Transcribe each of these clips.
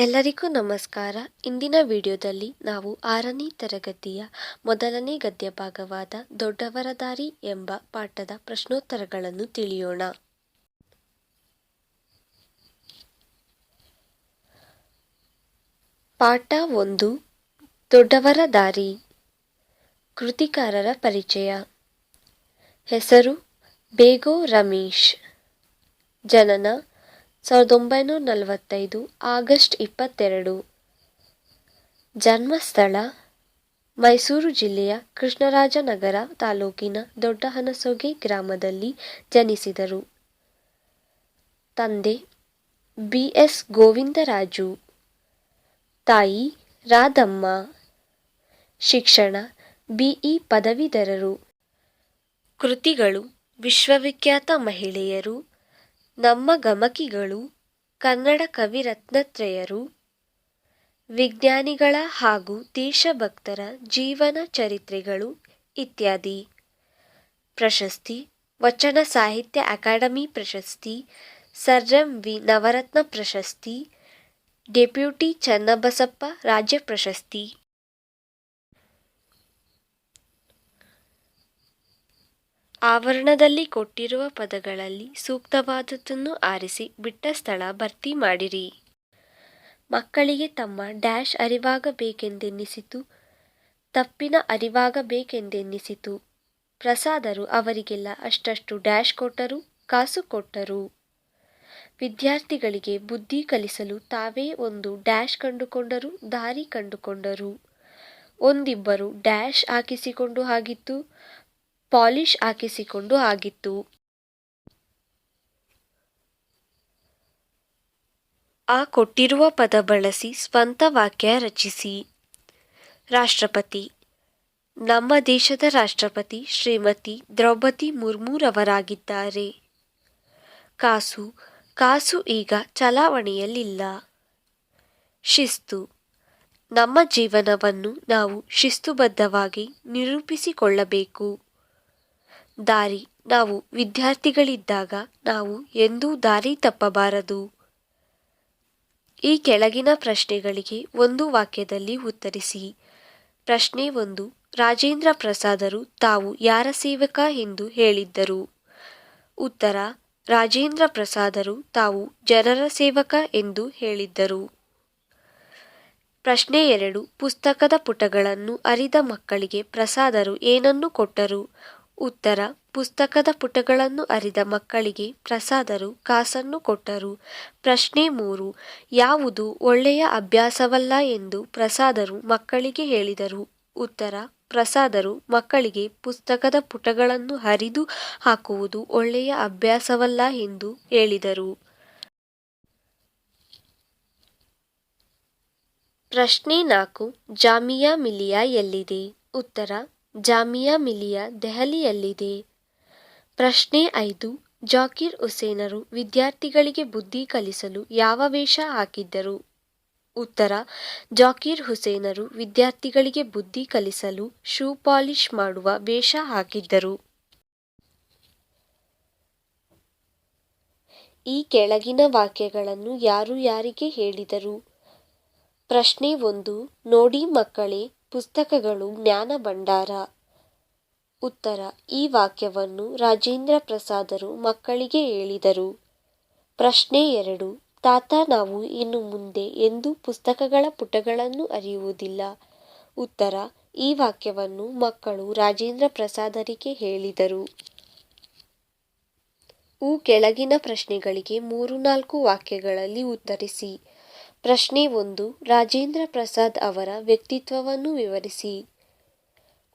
ಎಲ್ಲರಿಗೂ ನಮಸ್ಕಾರ. ಇಂದಿನ ವಿಡಿಯೋದಲ್ಲಿ ನಾವು ಆರನೇ ತರಗತಿಯ ಮೊದಲನೇ ಗದ್ಯ ಭಾಗವಾದ ದೊಡ್ಡವರ ದಾರಿ ಎಂಬ ಪಾಠದ ಪ್ರಶ್ನೋತ್ತರಗಳನ್ನು ತಿಳಿಯೋಣ. ಪಾಠ ಒಂದು ದೊಡ್ಡವರ ದಾರಿ ಕೃತಿಕಾರರ ಪರಿಚಯ. ಹೆಸರು, ಬೇಗೋ ರಮೇಶ್. ಜನನ ಸಾವಿರದ ಒಂಬೈನೂರ ನಲವತ್ತೈದು ಆಗಸ್ಟ್ ಇಪ್ಪತ್ತೆರಡು. ಜನ್ಮಸ್ಥಳ, ಮೈಸೂರು ಜಿಲ್ಲೆಯ ಕೃಷ್ಣರಾಜನಗರ ತಾಲೂಕಿನ ದೊಡ್ಡಹನಸೊಗೆ ಗ್ರಾಮದಲ್ಲಿ ಜನಿಸಿದರು. ತಂದೆ ಬಿ ಎಸ್ ಗೋವಿಂದರಾಜು. ತಾಯಿ ರಾಧಮ್ಮ. ಶಿಕ್ಷಣ ಬಿಇ ಪದವೀಧರರು. ಕೃತಿಗಳು ವಿಶ್ವವಿಖ್ಯಾತ ಮಹಿಳೆಯರು. ನಮ್ಮ ಗಮಕಿಗಳು ಕನ್ನಡ ಕವಿರತ್ನತ್ರಯರು ವಿಜ್ಞಾನಿಗಳ ಹಾಗೂ ದೇಶಭಕ್ತರ ಜೀವನ ಚರಿತ್ರೆಗಳು ಇತ್ಯಾದಿ. ಪ್ರಶಸ್ತಿ, ವಚನ ಸಾಹಿತ್ಯ ಅಕಾಡೆಮಿ ಪ್ರಶಸ್ತಿ ಸರ್ ಎಂ ವಿ ನವರತ್ನ ಪ್ರಶಸ್ತಿ, ಡೆಪ್ಯೂಟಿ ಚನ್ನಬಸಪ್ಪ ರಾಜ್ಯ ಪ್ರಶಸ್ತಿ. ಆವರಣದಲ್ಲಿ ಕೊಟ್ಟಿರುವ ಪದಗಳಲ್ಲಿ ಸೂಕ್ತವಾದದ್ದನ್ನು ಆರಿಸಿ ಬಿಟ್ಟ ಸ್ಥಳ ಭರ್ತಿ ಮಾಡಿರಿ. ಮಕ್ಕಳಿಗೆ ತಮ್ಮ ಡ್ಯಾಶ್ ಅರಿವಾಗಬೇಕೆಂದೆನ್ನಿಸಿತು. ತಪ್ಪಿನ ಅರಿವಾಗಬೇಕೆಂದೆನ್ನಿಸಿತು. ಪ್ರಸಾದರು ಅವರಿಗೆಲ್ಲ ಅಷ್ಟಷ್ಟು ಡ್ಯಾಶ್ ಕೊಟ್ಟರು, ಕಾಸು ಕೊಟ್ಟರು. ವಿದ್ಯಾರ್ಥಿಗಳಿಗೆ ಬುದ್ಧಿ ಕಲಿಸಲು ತಾವೇ ಒಂದು ಡ್ಯಾಶ್ ಕಂಡುಕೊಂಡರು, ದಾರಿ ಕಂಡುಕೊಂಡರು. ಒಂದಿಬ್ಬರು ಡ್ಯಾಶ್ ಹಾಕಿಸಿಕೊಂಡು ಆಗಿತ್ತು ಪಾಲಿಶ್ ಹಾಕಿಸಿಕೊಂಡು ಆಗಿತ್ತು. ಆ ಕೊಟ್ಟಿರುವ ಪದ ಬಳಸಿ ಸ್ವಂತ ವಾಕ್ಯ ರಚಿಸಿ. ರಾಷ್ಟ್ರಪತಿ, ನಮ್ಮ ದೇಶದ ರಾಷ್ಟ್ರಪತಿ ಶ್ರೀಮತಿ ದ್ರೌಪದಿ ಮುರ್ಮುರವರಾಗಿದ್ದಾರೆ ಕಾಸು ಕಾಸು ಈಗ ಚಲಾವಣೆಯಲ್ಲಿಲ್ಲ. ಶಿಸ್ತು, ನಮ್ಮ ಜೀವನವನ್ನು ನಾವು ಶಿಸ್ತುಬದ್ಧವಾಗಿ ನಿರೂಪಿಸಿಕೊಳ್ಳಬೇಕು. ದಾರಿ. ನಾವು ವಿದ್ಯಾರ್ಥಿಗಳಿದ್ದಾಗ ನಾವು ಎಂದೂ ದಾರಿ ತಪ್ಪಬಾರದು. ಈ ಕೆಳಗಿನ ಪ್ರಶ್ನೆಗಳಿಗೆ ಒಂದು ವಾಕ್ಯದಲ್ಲಿ ಉತ್ತರಿಸಿ. ಪ್ರಶ್ನೆ ಒಂದು, ರಾಜೇಂದ್ರ ಪ್ರಸಾದರು ತಾವು ಯಾರ ಸೇವಕ ಎಂದು ಹೇಳಿದ್ದರು? ಉತ್ತರ, ರಾಜೇಂದ್ರ ಪ್ರಸಾದರು ತಾವು ಜನರ ಸೇವಕ ಎಂದು ಹೇಳಿದ್ದರು. ಪ್ರಶ್ನೆ ಎರಡು, ಪುಸ್ತಕದ ಪುಟಗಳನ್ನು ಅರಿದ ಮಕ್ಕಳಿಗೆ ಪ್ರಸಾದರು ಏನನ್ನು ಕೊಟ್ಟರು? ಉತ್ತರ, ಪುಸ್ತಕದ ಪುಟಗಳನ್ನು ಅರಿದ ಮಕ್ಕಳಿಗೆ ಪ್ರಸಾದರು, ಕಾಸನ್ನು ಕೊಟ್ಟರು. ಪ್ರಶ್ನೆ ಮೂರು, ಯಾವುದು ಒಳ್ಳೆಯ ಅಭ್ಯಾಸವಲ್ಲ ಎಂದು ಪ್ರಸಾದರು ಮಕ್ಕಳಿಗೆ ಹೇಳಿದರು. ಉತ್ತರ, ಪ್ರಸಾದರು ಮಕ್ಕಳಿಗೆ ಪುಸ್ತಕದ ಪುಟಗಳನ್ನು ಹರಿದು ಹಾಕುವುದು ಒಳ್ಳೆಯ ಅಭ್ಯಾಸವಲ್ಲ ಎಂದು ಹೇಳಿದರು. ಪ್ರಶ್ನೆ ನಾಲ್ಕು, ಜಾಮಿಯಾ ಮಿಲಿಯಾ ಎಲ್ಲಿದೆ? ಉತ್ತರ ಜಾಮಿಯಾ ಮಿಲಿಯಾ ದೆಹಲಿಯಲ್ಲಿದೆ. ಪ್ರಶ್ನೆ ಐದು. ಜಾಕಿರ್ ಹುಸೇನರು ವಿದ್ಯಾರ್ಥಿಗಳಿಗೆ ಬುದ್ಧಿ ಕಲಿಸಲು ಯಾವ ವೇಷ ಹಾಕಿದ್ದರು? ಉತ್ತರ. ಜಾಕಿರ್ ಹುಸೇನರು ವಿದ್ಯಾರ್ಥಿಗಳಿಗೆ ಬುದ್ಧಿ ಕಲಿಸಲು ಶೂ ಪಾಲಿಶ್ ಮಾಡುವ ವೇಷ ಹಾಕಿದ್ದರು. ಈ ಕೆಳಗಿನ ವಾಕ್ಯಗಳನ್ನು ಯಾರು ಯಾರಿಗೆ ಹೇಳಿದರು? ಪ್ರಶ್ನೆ ಒಂದು. ನೋಡಿ ಮಕ್ಕಳೇ ಪುಸ್ತಕಗಳು ಜ್ಞಾನ ಭಂಡಾರ. ಉತ್ತರ, ಈ ವಾಕ್ಯವನ್ನು ರಾಜೇಂದ್ರ ಪ್ರಸಾದರು ಮಕ್ಕಳಿಗೆ ಹೇಳಿದರು. ಪ್ರಶ್ನೆ ಎರಡು, ತಾತ ನಾವು ಇನ್ನು ಮುಂದೆ ಎಂದೂ ಪುಸ್ತಕಗಳ ಪುಟಗಳನ್ನು ಅರಿಯುವುದಿಲ್ಲ. ಉತ್ತರ, ಈ ವಾಕ್ಯವನ್ನು ಮಕ್ಕಳು ರಾಜೇಂದ್ರ ಪ್ರಸಾದರಿಗೆ ಹೇಳಿದರು. ಉ ಕೆಳಗಿನ ಪ್ರಶ್ನೆಗಳಿಗೆ ಮೂರು ನಾಲ್ಕು ವಾಕ್ಯಗಳಲ್ಲಿ ಉತ್ತರಿಸಿ. ಪ್ರಶ್ನೆ ಒಂದು. ರಾಜೇಂದ್ರ ಪ್ರಸಾದ್ ಅವರ ವ್ಯಕ್ತಿತ್ವವನ್ನು ವಿವರಿಸಿ.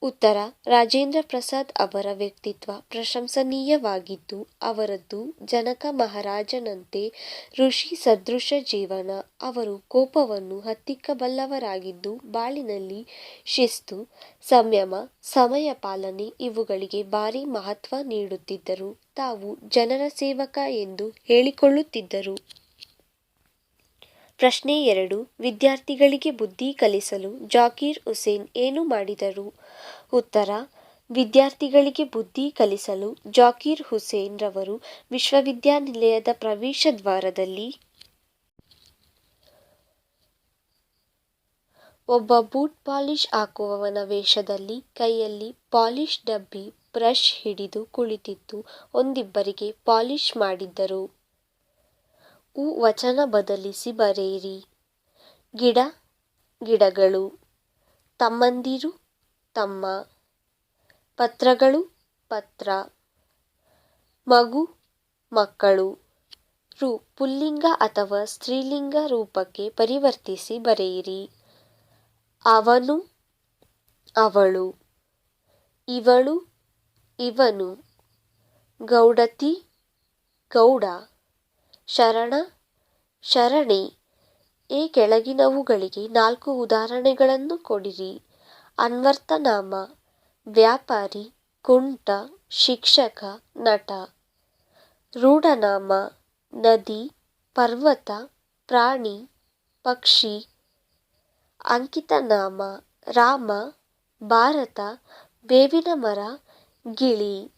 ಉತ್ತರ. ರಾಜೇಂದ್ರ ಪ್ರಸಾದ್ ಅವರ ವ್ಯಕ್ತಿತ್ವ ಪ್ರಶಂಸನೀಯವಾಗಿದ್ದು, ಅವರದ್ದು ಜನಕ ಮಹಾರಾಜನಂತೆ ಋಷಿ ಸದೃಶ ಜೀವನ. ಅವರು ಕೋಪವನ್ನು ಹತ್ತಿಕ್ಕಬಲ್ಲವರಾಗಿದ್ದು, ಬಾಳಿನಲ್ಲಿ ಶಿಸ್ತು, ಸಂಯಮ, ಸಮಯ ಪಾಲನೆ ಇವುಗಳಿಗೆ ಭಾರಿ ಮಹತ್ವ ನೀಡುತ್ತಿದ್ದರು. ತಾವು ಜನರ ಸೇವಕ ಎಂದು ಹೇಳಿಕೊಳ್ಳುತ್ತಿದ್ದರು. ಪ್ರಶ್ನೆ ಎರಡು, ವಿದ್ಯಾರ್ಥಿಗಳಿಗೆ ಬುದ್ಧಿ ಕಲಿಸಲು ಜಾಕೀರ್ ಹುಸೇನ್ ಏನು ಮಾಡಿದರು? ಉತ್ತರ, ವಿದ್ಯಾರ್ಥಿಗಳಿಗೆ ಬುದ್ಧಿ ಕಲಿಸಲು ಜಾಕೀರ್ ಹುಸೇನ್ ರವರು ವಿಶ್ವವಿದ್ಯಾನಿಲಯದ ಪ್ರವೇಶ ದ್ವಾರದಲ್ಲಿ. ಒಬ್ಬ ಬೂಟ್ ಪಾಲಿಶ್ ಹಾಕುವವನ ವೇಷದಲ್ಲಿ ಕೈಯಲ್ಲಿ ಪಾಲಿಶ್ ಡಬ್ಬಿ ಬ್ರಷ್ ಹಿಡಿದು ಕುಳಿತಿದ್ದು, ಒಂದಿಬ್ಬರಿಗೆ ಪಾಲಿಶ್ ಮಾಡಿದ್ದರು. ಉ ವಚನ ಬದಲಿಸಿ ಬರೆಯಿರಿ. ಗಿಡ, ಗಿಡಗಳು, ತಮ್ಮಂದಿರು, ತಮ್ಮ, ಪತ್ರಗಳು, ಪತ್ರ, ಮಗು, ಮಕ್ಕಳು, ರು, ಪುಲ್ಲಿಂಗ ಅಥವಾ ಸ್ತ್ರೀಲಿಂಗ ರೂಪಕ್ಕೆ ಪರಿವರ್ತಿಸಿ ಬರೆಯಿರಿ. ಅವನು, ಅವಳು, ಇವಳು, ಇವನು, ಗೌಡತಿ, ಗೌಡ. ಶರಣ, ಶರಣೆ, ಈ ಕೆಳಗಿನವುಗಳಿಗೆ ನಾಲ್ಕು ಉದಾಹರಣೆಗಳನ್ನು ಕೊಡಿರಿ. ಅನ್ವರ್ಥನಾಮ ವ್ಯಾಪಾರಿ, ಕುಂಟ, ಶಿಕ್ಷಕ, ನಟ. ರೂಢನಾಮ, ನದಿ, ಪರ್ವತ, ಪ್ರಾಣಿ, ಪಕ್ಷಿ. ಅಂಕಿತನಾಮ, ರಾಮ, ಭಾರತ, ಬೇವಿನ ಮರ, ಗಿಳಿ.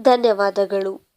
ಧನ್ಯವಾದಗಳು.